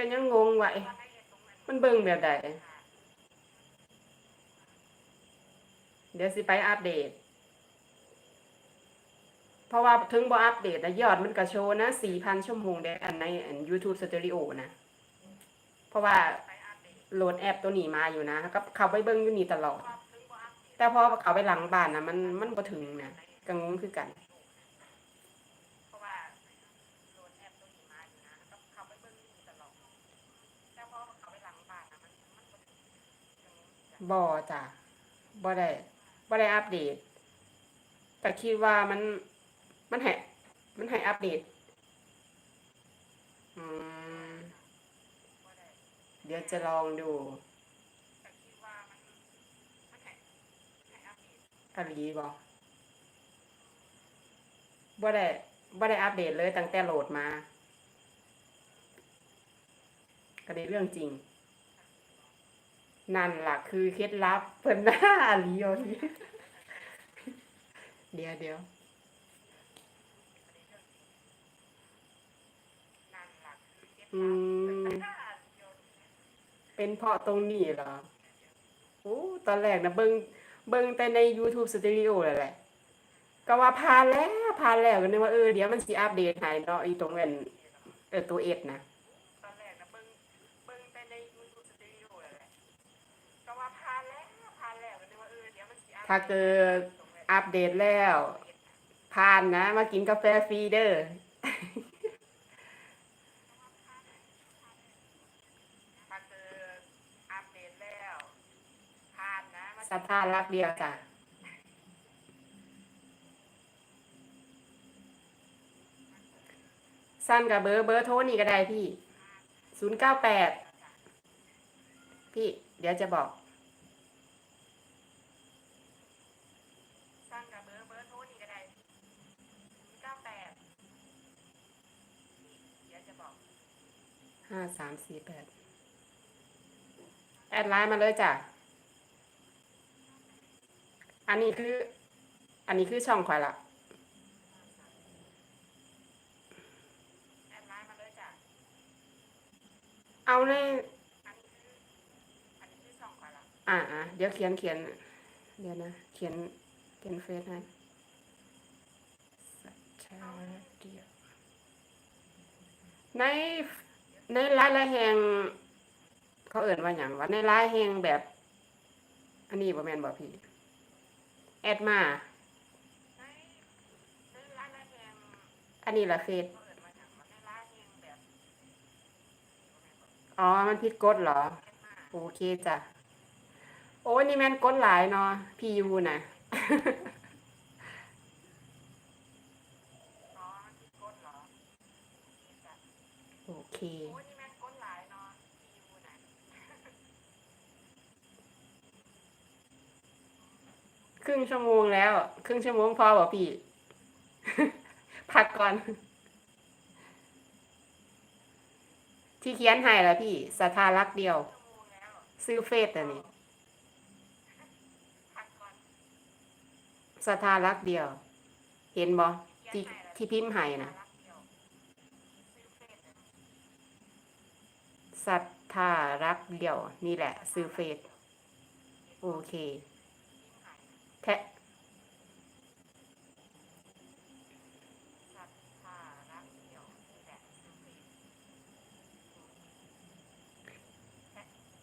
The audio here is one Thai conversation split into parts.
ก็ยังงงไว้มันเบิ่งแบบใดเดี๋ยวสิไปอัปเดต เพราะว่าถึงบ่อัปเดตนะยอดมันก็โชว์นะ4,000ชั่วโมงเด้อันในอัน YouTube Studio นะ เพราะว่าโหลดแอปตัวนี้มาอยู่นะก็เขาไปเบิ่งอยู่นี่ตลอด แต่พอเขาไปหลังบ้านนะมันมันบ่ถึงนะก็งงคือกัน บ่จ้ะบ่ได้บ่ได้อัปเดต แต่คิดว่ามันมันให้มันให้อัปเดตอืมเดี๋ยวจะลองดูอะลีบ่บ่ได้บ่ได้อัปเดตเลยตั้งแต่โหลดมาก็ได้เรื่องจริง นั่นล่ะคือเคล็ดลับเพิ่นหน้าอลีเอาทีเดี๋ยวเดี๋ยวอืมเป็นเพราะตรงนี้เหรอโอ้ตอนแรกนะเบิงเบิงแต่ใน YouTube Studio แหละแหละ ก็ว่าผ่านแล้วผ่านแล้วก็นึกว่าเออเดี๋ยวมันสิอัปเดตให้เนาะอีตรงนั้นเออตัวเอ็ดนะ ถ้าเกิดอัปเดตแล้วผ่านนะ มากินกาแฟฟรีเด้อสัทธารักเดียวจ้ะสั้นกับเบอร์เบอร์โทรนี่ก็ได้พี่ ศูนย์เก้าแปด พี่ เดี๋ยวจะบอก สั้นกับเบอร์เบอร์โทรนี่ก็ได้ศูนย์เก้าแปด เดี๋ยวจะบอก ห้าสามสี่แปดแอดไลน์มาเลยจ้ะ อันนี้คือ อันนี้คือช่องข่อยละเอาในอ่าอ่าเดี๋ยวเขียนเขียน เดี๋ยวนะ เขียนเขียนเฟซให้สัจจาเดียวใน ในร้ายละแหงเขาเอ่นว่าอย่างว่าในร้ายแหงแบบ อันนี้บ่แมนบ่พี่ แอดมา อันนี้ละเฟซอ๋อ มันผิดกฎเหรอ โอเคจ้ะ โอ้ยนี่แม่นกฎหลายเนาะพี่ยูน่ะ โอ เคครึ่งชั่วโมงแล้ว ครึ่งชั่วโมงพอบ่พี่ พักก่อน ที่เขียนให้แล้วพี่สัทธารักเดียว ซื้อเฟซอันนี้สัทธารักเดียว เห็นบ่ที่ที่พิมพ์ให้นะ สัทธารักเดียว นี่แหละ ซื้อเฟซโอเค แทะ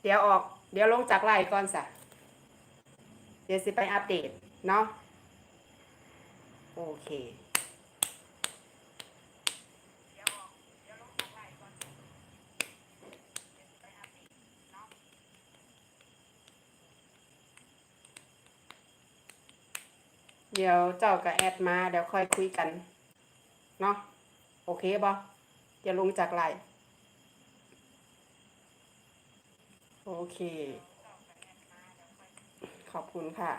เดี๋ยวออก เดี๋ยวลงจากไลน์ก่อนสะเดี๋ยวสิไปอัปเดต เนาะโอเค เดี๋ยวเจ้าก็แอดมา เดี๋ยวค่อยคุยกัน เนาะโอเคบ่จะลงจากไลน์โอเค ขอบคุณค่ะ